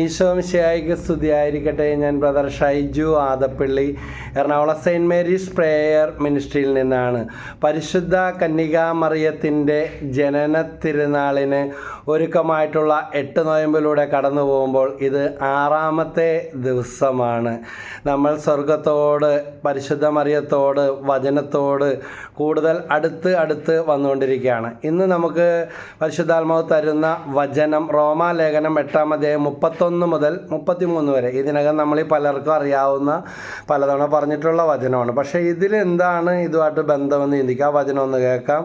ഈശോമിശിയായിക്ക് സ്തുതിയായിരിക്കട്ടെ. ഞാൻ brother Shaiju Adappally Ernakulam Saint Mary's prayer മിനിസ്ട്രിയിൽ നിന്നാണ്. പരിശുദ്ധ കന്യകാമറിയത്തിന്റെ ജനന തിരുനാളിന് ഒരുക്കമായിട്ടുള്ള എട്ട് നോയമ്പിലൂടെ കടന്നു പോകുമ്പോൾ ഇത് ആറാമത്തെ ദിവസമാണ്. നമ്മൾ സ്വർഗത്തോട് പരിശുദ്ധ മറിയത്തോട് വചനത്തോട് കൂടുതൽ അടുത്ത് അടുത്ത് വന്നുകൊണ്ടിരിക്കുകയാണ്. ഇന്ന് നമുക്ക് പരിശുദ്ധാത്മാവ് തരുന്ന വചനം റോമാലേഖനം എട്ടാം അധ്യായം മുപ്പത്തൊന്ന് മുതൽ മുപ്പത്തിമൂന്ന് വരെ. ഇതിനകം നമ്മൾ ഈ പലർക്കും അറിയാവുന്ന പലതവണ പറഞ്ഞിട്ടുള്ള വചനമാണ്. പക്ഷേ ഇതിലെന്താണ് ഇതുമായിട്ട് ബന്ധമെന്ന് ചിന്തിക്കുക ആ വചനം ഒന്ന് കേൾക്കാം.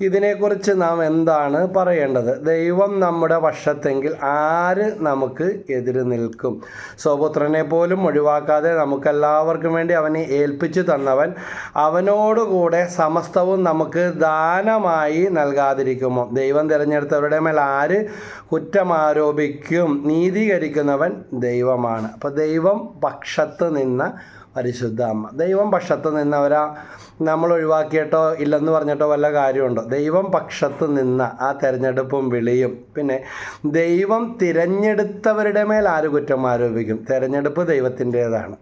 ഇതിനെക്കുറിച്ച് നാം എന്താണ് പറയേണ്ടത്? ദൈവം നമ്മുടെ പക്ഷത്തെങ്കിൽ ആര് നമുക്ക് എതിര് നിൽക്കും? സ്വപുത്രനെ പോലും ഒഴിവാക്കാതെ നമുക്കെല്ലാവർക്കും വേണ്ടി അവനെ ഏൽപ്പിച്ചു തന്നവൻ അവനോടുകൂടെ സമസ്തവും നമുക്ക് ദാനമായി നൽകാതിരിക്കുമോ? ദൈവം തിരഞ്ഞെടുത്തവരുടെ മേൽ ആര് കുറ്റം ആരോപിക്കും? നീതീകരിക്കുന്നവൻ ദൈവമാണ്. അപ്പോൾ ദൈവം പക്ഷത്ത് നിന്ന പരിശുദ്ധ അമ്മ. ദൈവം പക്ഷത്ത് നിന്നവരാ. നമ്മൾ ഒഴിവാക്കിയിട്ടോ ഇല്ലെന്ന് പറഞ്ഞിട്ടോ വല്ല കാര്യമുണ്ടോ? ദൈവം പക്ഷത്ത് നിന്ന ആ തെരഞ്ഞെടുപ്പും വിളിയും. പിന്നെ ദൈവം തിരഞ്ഞെടുത്തവരുടെ മേൽ ആര് കുറ്റം ആരോപിക്കും? തെരഞ്ഞെടുപ്പ് ദൈവത്തിന്റേതാണ്.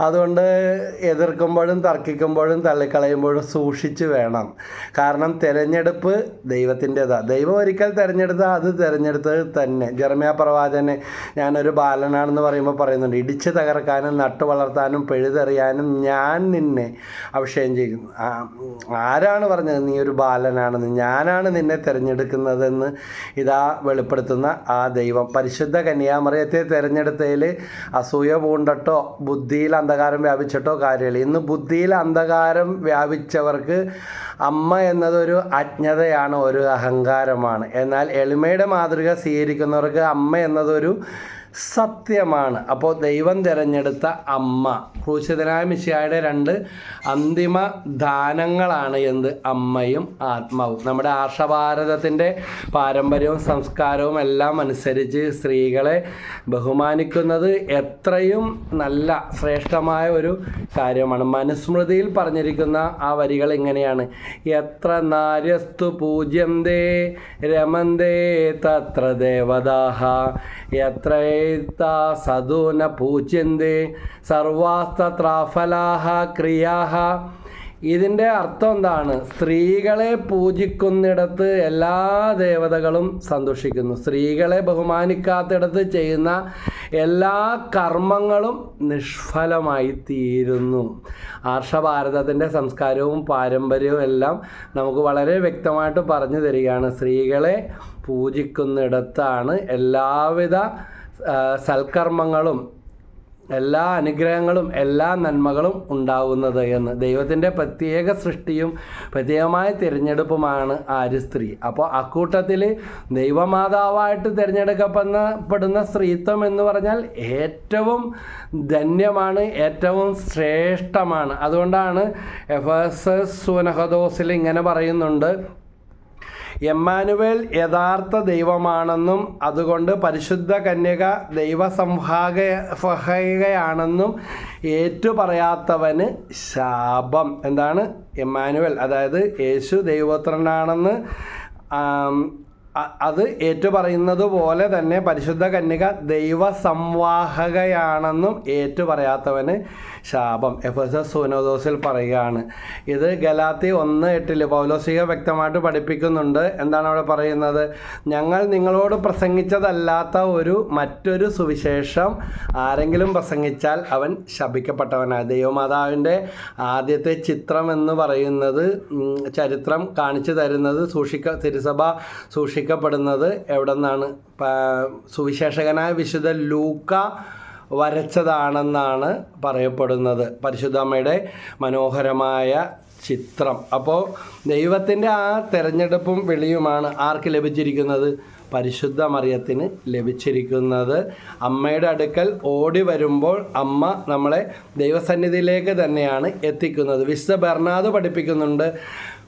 അതുകൊണ്ട് എതിർക്കുമ്പോഴും തർക്കിക്കുമ്പോഴും തള്ളിക്കളയുമ്പോഴും സൂക്ഷിച്ച് വേണം. കാരണം തിരഞ്ഞെടുപ്പ് ദൈവത്തിന്റെതാണ് ദൈവം ഒരിക്കൽ തിരഞ്ഞെടുത്താൽ അത് തിരഞ്ഞെടുത്തത് തന്നെ. ജർമ്മിയ പ്രവാചനെ ഞാനൊരു ബാലനാണെന്ന് പറയുമ്പോൾ പറയുന്നുണ്ട് ഇടിച്ച് തകർക്കാനും നട്ടു വളർത്താനും പെഴുതെറിയാനും ഞാൻ നിന്നെ അഭിഷേകം ചെയ്യുന്നു. ആരാണ് പറഞ്ഞത് നീ ഒരു ബാലനാണെന്ന്? ഞാനാണ് നിന്നെ തിരഞ്ഞെടുക്കുന്നതെന്ന് ഇതാ വെളിപ്പെടുത്തുന്ന ആ ദൈവം. പരിശുദ്ധ കന്യാമറിയത്തെ തിരഞ്ഞെടുത്തതിൽ അസൂയ പൂണ്ടട്ടോ ബുദ്ധിയിൽ അന്ധകാരം വ്യാപിച്ചിട്ടോ കാര്യമില്ല. ഇന്ന് ബുദ്ധിയിൽ അന്ധകാരം വ്യാപിച്ചവർക്ക് അമ്മ എന്നതൊരു അജ്ഞതയാണ് ഒരു അഹങ്കാരമാണ്. എന്നാൽ എളിമയുടെ മാതൃക സ്വീകരിക്കുന്നവർക്ക് അമ്മ എന്നതൊരു സത്യമാണ്. അപ്പോൾ ദൈവം തിരഞ്ഞെടുത്ത അമ്മ ക്രൂശിതനായ മിശിയായുടെ രണ്ട് അന്തിമ ദാനങ്ങളാണ് എന്ത്? അമ്മയും ആത്മാവും. നമ്മുടെ ആർഷഭാരതത്തിന്റെ പാരമ്പര്യവും സംസ്കാരവും എല്ലാം അനുസരിച്ച് സ്ത്രീകളെ ബഹുമാനിക്കുന്നത് എത്രയും നല്ല ശ്രേഷ്ഠമായ ഒരു കാര്യമാണ്. മനുസ്മൃതിയിൽ പറഞ്ഞിരിക്കുന്ന ആ വരികൾ ഇങ്ങനെയാണ്. എത്ര നാര്യസ്തു പൂജ്യം ദേ രമന്തേ തത്ര ദേവതാഹ എത്ര സദൂന പൂജ്യന്തേ സർവാസ്ത്രാഫലാഹ ക്രിയാഹ. ഇതിന്റെ അർത്ഥം എന്താണ്? സ്ത്രീകളെ പൂജിക്കുന്നിടത്ത് എല്ലാ ദേവതകളും സന്തോഷിക്കുന്നു. സ്ത്രീകളെ ബഹുമാനിക്കാത്തിടത്ത് ചെയ്യുന്ന എല്ലാ കർമ്മങ്ങളും നിഷ്ഫലമായി തീരുന്നു. ആർഷഭാരതത്തിന്റെ സംസ്കാരവും പാരമ്പര്യവും എല്ലാം നമുക്ക് വളരെ വ്യക്തമായിട്ട് പറഞ്ഞു തരികയാണ്. സ്ത്രീകളെ പൂജിക്കുന്നിടത്താണ് എല്ലാവിധ സൽക്കർമ്മങ്ങളും എല്ലാ അനുഗ്രഹങ്ങളും എല്ലാ നന്മകളും ഉണ്ടാവുന്നത് എന്ന്. ദൈവത്തിന്റെ പ്രത്യേക സൃഷ്ടിയും പ്രത്യേകമായ തിരഞ്ഞെടുപ്പുമാണ് ആര് സ്ത്രീ. അപ്പോൾ അക്കൂട്ടത്തിൽ ദൈവമാതാവായിട്ട് തിരഞ്ഞെടുക്കപ്പെടുന്ന സ്ത്രീത്വം എന്ന് പറഞ്ഞാൽ ഏറ്റവും ധന്യമാണ് ഏറ്റവും ശ്രേഷ്ഠമാണ്. അതുകൊണ്ടാണ് എഫ് എസ് സുനഹദോസിൽ ഇങ്ങനെ പറയുന്നുണ്ട്. എമ്മാനുവേൽ യഥാർത്ഥ ദൈവമാണെന്നും അതുകൊണ്ട് പരിശുദ്ധ കന്യക ദൈവസംഭാഗയാണെന്നും ഏറ്റുപറയാത്തവന് ശാപം. എന്താണ്? എമ്മാനുവൽ അതായത് യേശു ദൈവപുത്രനാണെന്ന് അത് ഏറ്റുപറയുന്നത് പോലെ തന്നെ പരിശുദ്ധ കന്യക ദൈവസംവാഹകയാണെന്നും ഏറ്റുപറയാത്തവന് ശാപം. എഫ് എസ് എസ് സൂനോദോസിൽ പറയുകയാണ് ഇത് ഗലാത്തി ഒന്ന് എട്ടിൽ പൗലോസിക വ്യക്തമായിട്ട് പഠിപ്പിക്കുന്നുണ്ട്. എന്താണ് അവിടെ പറയുന്നത്? ഞങ്ങൾ നിങ്ങളോട് പ്രസംഗിച്ചതല്ലാത്ത ഒരു മറ്റൊരു സുവിശേഷം ആരെങ്കിലും പ്രസംഗിച്ചാൽ അവൻ ശപിക്കപ്പെട്ടവനാണ് ദൈവമാതാവിന്റെ ആദ്യത്തെ ചിത്രം എന്ന് പറയുന്നത് ചരിത്രം കാണിച്ചു തരുന്നത് സൂക്ഷിക്ക തിരുസഭ സൂക്ഷിക്കപ്പെടുന്നത് എവിടെ നിന്നാണ് സുവിശേഷകനായ വിശുദ്ധ ലൂക്ക വരച്ചതാണെന്നാണ് പറയപ്പെടുന്നത്. പരിശുദ്ധമ്മയുടെ മനോഹരമായ ചിത്രം. അപ്പോൾ ദൈവത്തിന്റെ ആ തിരഞ്ഞെടുപ്പും വിളിയുമാണ് ആർക്ക് ലഭിച്ചിരിക്കുന്നത്? പരിശുദ്ധ മറിയത്തിന് ലഭിച്ചിരിക്കുന്നത്. അമ്മയുടെ അടുക്കൽ ഓടി വരുമ്പോൾ അമ്മ നമ്മളെ ദൈവസന്നിധിയിലേക്ക് തന്നെയാണ് എത്തിക്കുന്നത്. വിശുദ്ധ ബെർണാദ് പഠിപ്പിക്കുന്നുണ്ട്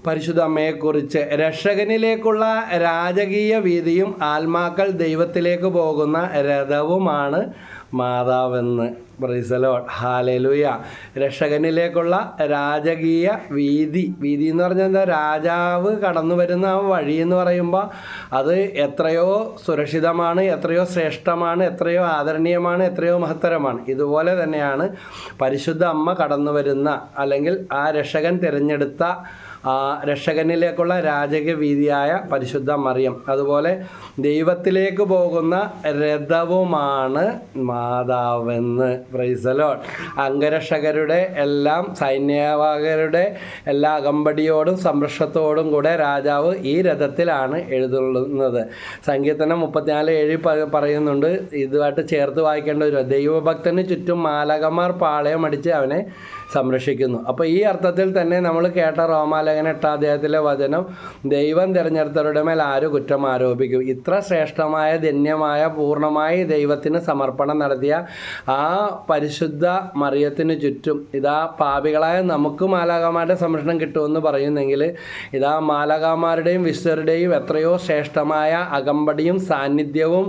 പരിശുദ്ധ അമ്മയെക്കുറിച്ച്. രക്ഷകനിലേക്കുള്ള രാജകീയ വീതിയും ആത്മാക്കൾ ദൈവത്തിലേക്ക് പോകുന്ന രഥവുമാണ് മാതാവെന്ന് ബ്രൈസലോ ഹാലലുയ രക്ഷകനിലേക്കുള്ള രാജകീയ വീതി. വീതി എന്ന് പറഞ്ഞാൽ എന്താ? രാജാവ് കടന്നു വരുന്ന ആ വഴി എന്ന് പറയുമ്പോൾ അത് എത്രയോ സുരക്ഷിതമാണ് എത്രയോ ശ്രേഷ്ഠമാണ് എത്രയോ ആദരണീയമാണ് എത്രയോ മഹത്തരമാണ്. ഇതുപോലെ തന്നെയാണ് പരിശുദ്ധ അമ്മ കടന്നു വരുന്ന അല്ലെങ്കിൽ ആ രക്ഷകൻ തിരഞ്ഞെടുത്ത രക്ഷകനിലേക്കുള്ള രാജകീയ വീതിയായ പരിശുദ്ധ മറിയം. അതുപോലെ ദൈവത്തിലേക്ക് പോകുന്ന രഥവുമാണ് മാതാവെന്ന്. പ്രൈസലോൺ അംഗരക്ഷകരുടെ എല്ലാം സൈന്യവാഹകരുടെ എല്ലാ അകമ്പടിയോടും സംരക്ഷണത്തോടും കൂടെ രാജാവ് ഈ രഥത്തിലാണ് എഴുതുന്നത്. സങ്കീർത്തനം മുപ്പത്തിനാല് ഏഴ് പറയുന്നുണ്ട് ഇതുമായിട്ട് ചേർത്ത് വായിക്കേണ്ട ഒരു ദൈവഭക്തന് ചുറ്റും മാലകമാർ പാളയം അടിച്ച് അവനെ സംരക്ഷിക്കുന്നു. അപ്പോൾ ഈ അർത്ഥത്തിൽ തന്നെ നമ്മൾ കേട്ട റോമാലേഖന എട്ടാം അദ്ദേഹത്തിലെ വചനം ദൈവം തിരഞ്ഞെടുത്തവരുടെ മേൽ ആര് കുറ്റം ആരോപിക്കും? ഇത്ര ശ്രേഷ്ഠമായ ധന്യമായ പൂർണമായി ദൈവത്തിന് സമർപ്പണം നടത്തിയ ആ പരിശുദ്ധ മറിയത്തിന് ചുറ്റും ഇതാ പാപികളായ നമുക്ക് മാലാകമാരുടെ സംരക്ഷണം കിട്ടുമെന്ന് പറയുന്നെങ്കിൽ ഇതാ മാലാകമാരുടെയും വിശ്വരുടെയും എത്രയോ ശ്രേഷ്ഠമായ അകമ്പടിയും സാന്നിധ്യവും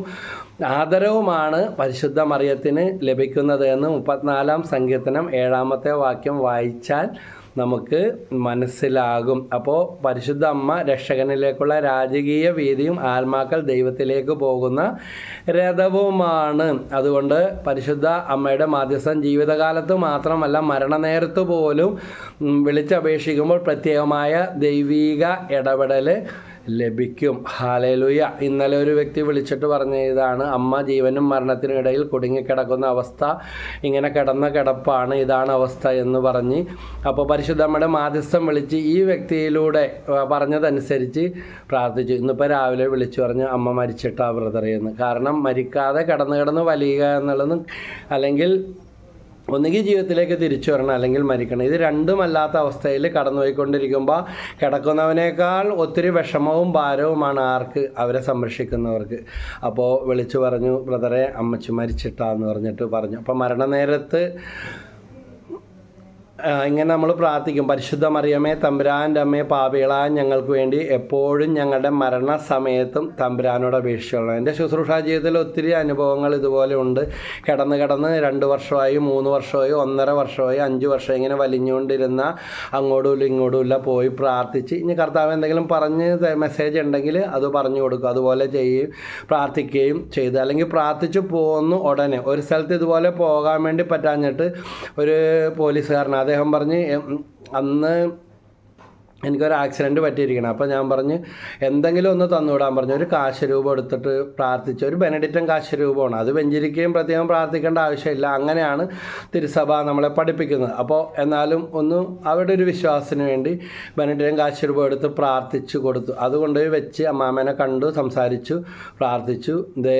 ആദരവുമാണ് പരിശുദ്ധ മറിയത്തിന് ലഭിക്കുന്നത് എന്ന് മുപ്പത്തിനാലാം സങ്കീർത്തനം ഏഴാമത്തെ വാക്യം വായിച്ചാൽ നമുക്ക് മനസ്സിലാകും. അപ്പോൾ പരിശുദ്ധ അമ്മ രക്ഷകനിലേക്കുള്ള രാജകീയ വീതിയും ആത്മാക്കൾ ദൈവത്തിലേക്ക് പോകുന്ന രഥവുമാണ്. അതുകൊണ്ട് പരിശുദ്ധ അമ്മയുടെ മാധ്യസ്ഥം ജീവിതകാലത്ത് മാത്രമല്ല മരണനേരത്ത് പോലും വിളിച്ചപേക്ഷിക്കുമ്പോൾ പ്രത്യേകമായ ദൈവീക ഇടപെടൽ ലഭിക്കും. ഹാലേലുയ ഇന്നലെ ഒരു വ്യക്തി വിളിച്ചിട്ട് പറഞ്ഞ ഇതാണ് അമ്മ ജീവനും മരണത്തിനും ഇടയിൽ കുടുങ്ങിക്കിടക്കുന്ന അവസ്ഥ ഇങ്ങനെ കിടന്ന കിടപ്പാണ് ഇതാണ് അവസ്ഥ എന്ന് പറഞ്ഞ് അപ്പോൾ പരിശുദ്ധമ്മയുടെ മാധ്യസ്ഥം വിളിച്ച് ഈ വ്യക്തിയിലൂടെ പറഞ്ഞതനുസരിച്ച് പ്രാർത്ഥിച്ചു. ഇന്നിപ്പോൾ രാവിലെ വിളിച്ചു പറഞ്ഞ് അമ്മ മരിച്ചിട്ടാ ബ്രദർ എന്ന്. കാരണം മരിക്കാതെ കിടന്ന് കിടന്ന് വലിയുക എന്നുള്ളത് അല്ലെങ്കിൽ ഒന്നുകിൽ ജീവിതത്തിലേക്ക് തിരിച്ചു വരണം അല്ലെങ്കിൽ മരിക്കണം. ഇത് രണ്ടുമല്ലാത്ത അവസ്ഥയിൽ കടന്നുപോയിക്കൊണ്ടിരിക്കുമ്പോൾ കിടക്കുന്നവനേക്കാൾ ഒത്തിരി വിഷമവും ഭാരവുമാണ് ആർക്ക്? അവരെ സംരക്ഷിക്കുന്നവർക്ക്. അപ്പോൾ വിളിച്ചു പറഞ്ഞു ബ്രദറെ അമ്മച്ചു മരിച്ചിട്ടാന്ന് പറഞ്ഞിട്ട് പറഞ്ഞു. അപ്പോൾ മരണനേരത്ത് ഇങ്ങനെ നമ്മൾ പ്രാർത്ഥിക്കും. പരിശുദ്ധ മറിയമേ തമ്പുരാന്റെ അമ്മയെ പാപികളായ ഞങ്ങൾക്ക് വേണ്ടി എപ്പോഴും ഞങ്ങളുടെ മരണസമയത്തും തമ്പുരാനോട് അപേക്ഷിച്ചുള്ളൂ എന്റെ ശുശ്രൂഷാ ജീവിതത്തിൽ ഒത്തിരി അനുഭവങ്ങൾ ഇതുപോലെ ഉണ്ട്. കിടന്ന് കിടന്ന് രണ്ട് വർഷമായി മൂന്ന് വർഷമായി ഒന്നര വർഷമായി അഞ്ച് വർഷം ഇങ്ങനെ വലിഞ്ഞുകൊണ്ടിരുന്ന അങ്ങോട്ടും ഇല്ല ഇങ്ങോട്ടും ഇല്ല പോയി പ്രാർത്ഥിച്ച് ഇനി കർത്താവ് എന്തെങ്കിലും പറഞ്ഞ് മെസ്സേജ് ഉണ്ടെങ്കിൽ അത് പറഞ്ഞു കൊടുക്കും. അതുപോലെ ചെയ്യുകയും പ്രാർത്ഥിക്കുകയും ചെയ്തു. അല്ലെങ്കിൽ പ്രാർത്ഥിച്ചു പോകുന്നു ഉടനെ. ഒരു സ്ഥലത്ത് ഇതുപോലെ പോകാൻ വേണ്ടി പറ്റാഞ്ഞിട്ട് ഒരു പോലീസുകാരൻ അദ്ദേഹം പറഞ്ഞ് അന്ന് എനിക്കൊരു ആക്സിഡന്റ് പറ്റിയിരിക്കണം അപ്പോൾ ഞാൻ പറഞ്ഞ് എന്തെങ്കിലും ഒന്ന് തന്നുവിടാൻ പറഞ്ഞു. ഒരു കാശരൂപം എടുത്തിട്ട് പ്രാർത്ഥിച്ചു ഒരു ബെനഡിറ്റൻ കാശരൂപമാണ്. അത് വെഞ്ചരിക്കുകയും പ്രത്യേകം പ്രാർത്ഥിക്കേണ്ട ആവശ്യമില്ല. അങ്ങനെയാണ് തിരുസഭ നമ്മളെ പഠിപ്പിക്കുന്നത്. അപ്പോൾ എന്നാലും ഒന്ന് അവിടെ ഒരു വിശ്വാസത്തിന് വേണ്ടി ബെനഡിറ്റൻ കാശരൂപം എടുത്ത് പ്രാർത്ഥിച്ചു കൊടുത്തു. അതുകൊണ്ട് വെച്ച് അമ്മാമേനെ കണ്ടു സംസാരിച്ചു പ്രാർത്ഥിച്ചു. ദേ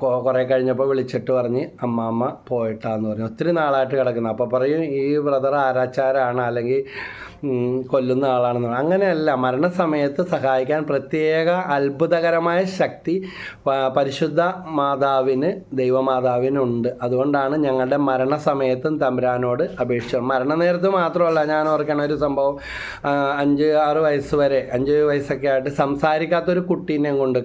കുറേ കഴിഞ്ഞപ്പോൾ വിളിച്ചിട്ട് പറഞ്ഞ് അമ്മാമ്മ പോയിട്ടാന്ന് പറഞ്ഞു. ഒത്തിരി നാളായിട്ട് കിടക്കുന്നു. അപ്പോൾ പറയും ഈ ബ്രദർ ആരാച്ചാരാണ് അല്ലെങ്കിൽ കൊല്ലുന്ന ആളാണെന്ന് പറഞ്ഞു. അങ്ങനെയല്ല മരണസമയത്ത് സഹായിക്കാൻ പ്രത്യേക അത്ഭുതകരമായ ശക്തി പരിശുദ്ധ മാതാവിന് ദൈവമാതാവിനുണ്ട്. അതുകൊണ്ടാണ് ഞങ്ങളുടെ മരണസമയത്തും തമ്പുരാനോട് അപേക്ഷിച്ചത്. മരണനേരത്ത് മാത്രമല്ല ഞാൻ ഓർക്കണ ഒരു സംഭവം അഞ്ച് ആറ് വയസ്സ് വരെ അഞ്ച് വയസ്സൊക്കെ ആയിട്ട് സംസാരിക്കാത്തൊരു കുട്ടീനെ കൊണ്ട്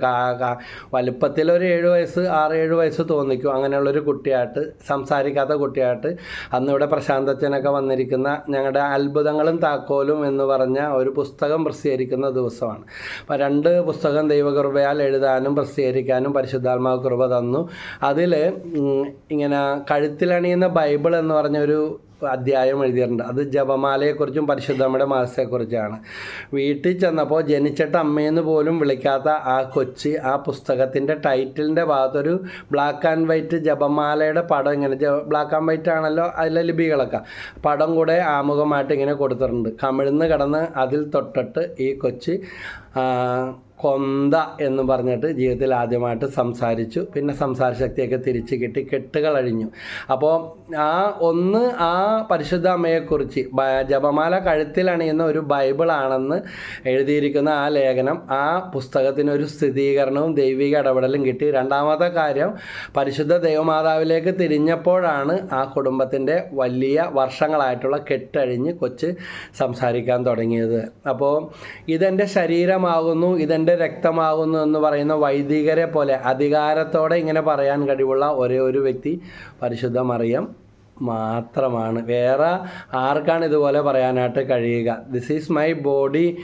വലുപ്പത്തിൽ ഒരു ഏഴ് വയസ്സ് ആറ് ഏഴ് വയസ്സ് തോന്നിക്കും. അങ്ങനെയുള്ളൊരു കുട്ടിയായിട്ട് സംസാരിക്കാത്ത കുട്ടിയായിട്ട് അന്നിവിടെ പ്രശാന്തച്ചനൊക്കെ വന്നിരിക്കുന്ന ഞങ്ങളുടെ അത്ഭുതങ്ങളും താക്കോലും എന്ന് പറഞ്ഞ ഒരു പുസ്തകം പ്രസിദ്ധീകരിക്കുന്ന ദിവസമാണ്. അപ്പോൾ രണ്ട് പുസ്തകം ദൈവകൃപയാൽ എഴുതാനും പ്രസിദ്ധീകരിക്കാനും പരിശുദ്ധാത്മാവ് കൃപ തന്നു. അതിൽ ഇങ്ങനെ കഴുത്തിലണിയുന്ന ബൈബിൾ എന്ന് പറഞ്ഞ ഒരു അധ്യായം എഴുതിയിട്ടുണ്ട്. അത് ജപമാലയെക്കുറിച്ചും പരിശുദ്ധമ്മയുടെ മാസത്തെക്കുറിച്ചാണ് വീട്ടിൽ ചെന്നപ്പോൾ ജനിച്ചിട്ട് അമ്മയെന്ന് പോലും വിളിക്കാത്ത ആ കൊച്ച് ആ പുസ്തകത്തിന്റെ ടൈറ്റിലിന്റെ ഭാഗത്തൊരു ബ്ലാക്ക് ആൻഡ് വൈറ്റ് ജപമാലയുടെ പടം ഇങ്ങനെ ബ്ലാക്ക് ആൻഡ് വൈറ്റ് ആണല്ലോ അതിലെ ലിപികളൊക്കെ. പടം കൂടെ ആമുഖമായിട്ട് ഇങ്ങനെ കൊടുത്തിട്ടുണ്ട്. കമിഴ്ന്ന് കിടന്ന് അതിൽ തൊട്ടിട്ട് ഈ കൊച്ച് കൊന്ത എന്ന് പറഞ്ഞിട്ട് ജീവിതത്തിൽ ആദ്യമായിട്ട് സംസാരിച്ചു. പിന്നെ സംസാര ശക്തിയൊക്കെ തിരിച്ചു കിട്ടി കെട്ടുകൾ അഴിഞ്ഞു. അപ്പോൾ ആ ഒന്ന് ആ പരിശുദ്ധ അമ്മയെക്കുറിച്ച് ജപമാല കഴുത്തിലണിയുന്ന ഒരു ബൈബിളാണെന്ന് എഴുതിയിരിക്കുന്ന ആ ലേഖനം ആ പുസ്തകത്തിനൊരു സ്ഥിരീകരണവും ദൈവിക ഇടപെടലും കിട്ടി. രണ്ടാമത്തെ കാര്യം പരിശുദ്ധ ദൈവമാതാവിലേക്ക് തിരിഞ്ഞപ്പോഴാണ് ആ കുടുംബത്തിന്റെ വലിയ വർഷങ്ങളായിട്ടുള്ള കെട്ടഴിഞ്ഞ് കൊച്ച് സംസാരിക്കാൻ തുടങ്ങിയത്. അപ്പോൾ ഇതെന്റെ ശരീര ശരീരമാകുന്നു ഇതെന്റെ രക്തമാകുന്നു എന്ന് പറയുന്ന വൈദികരെ പോലെ അധികാരത്തോടെ ഇങ്ങനെ പറയാൻ കഴിവുള്ള ഒരേ ഒരു വ്യക്തി പരിശുദ്ധ മറിയം. മാത്രമാണ്. വേറെ ആർക്കാണ് ഇതുപോലെ പറയാനായിട്ട് കഴിയുക? This is my body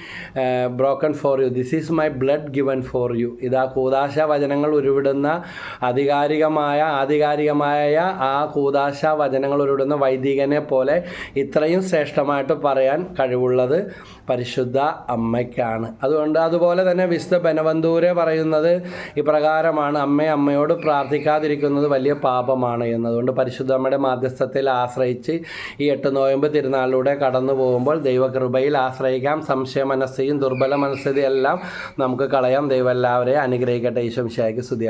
broken for you this is my blood given for you ഇതാ കൂതാശ വചനങ്ങൾ ഉരുവിടുന്ന ആധികാരികമായ ആധികാരികമായ ആ കൂതാശ വചനങ്ങൾ ഉരുവിടുന്ന വൈദികനെ പോലെ ഇത്രയും ശ്രേഷ്ഠമായിട്ട് പറയാൻ കഴിവുള്ളത് പരിശുദ്ധ അമ്മയ്ക്കാണ്. അതുകൊണ്ട് അതുപോലെ തന്നെ വിശുദ്ധ ബനവന്തൂരെ പറയുന്നത് ഇപ്രകാരമാണ്. അമ്മ അമ്മയോട് പ്രാർത്ഥിക്കാതിരിക്കുന്നത് വലിയ പാപമാണ് എന്നതുകൊണ്ട് പരിശുദ്ധ അമ്മയുടെ മാധ്യസ്ഥത്തിൽ ആശ്രയിച്ച് ഈ എട്ട് നോയമ്പ് തിരുനാളിലൂടെ കടന്നു പോകുമ്പോൾ ദൈവകൃപയിൽ ആശ്രയിക്കാം. സംശയ മനസ്സിയും ദുർബല മനസ്ഥിതിയെല്ലാം നമുക്ക് കളയാം. ദൈവം എല്ലാവരെയും അനുഗ്രഹിക്കട്ടെ. ഈശംശായ്ക്ക് സ്തുതി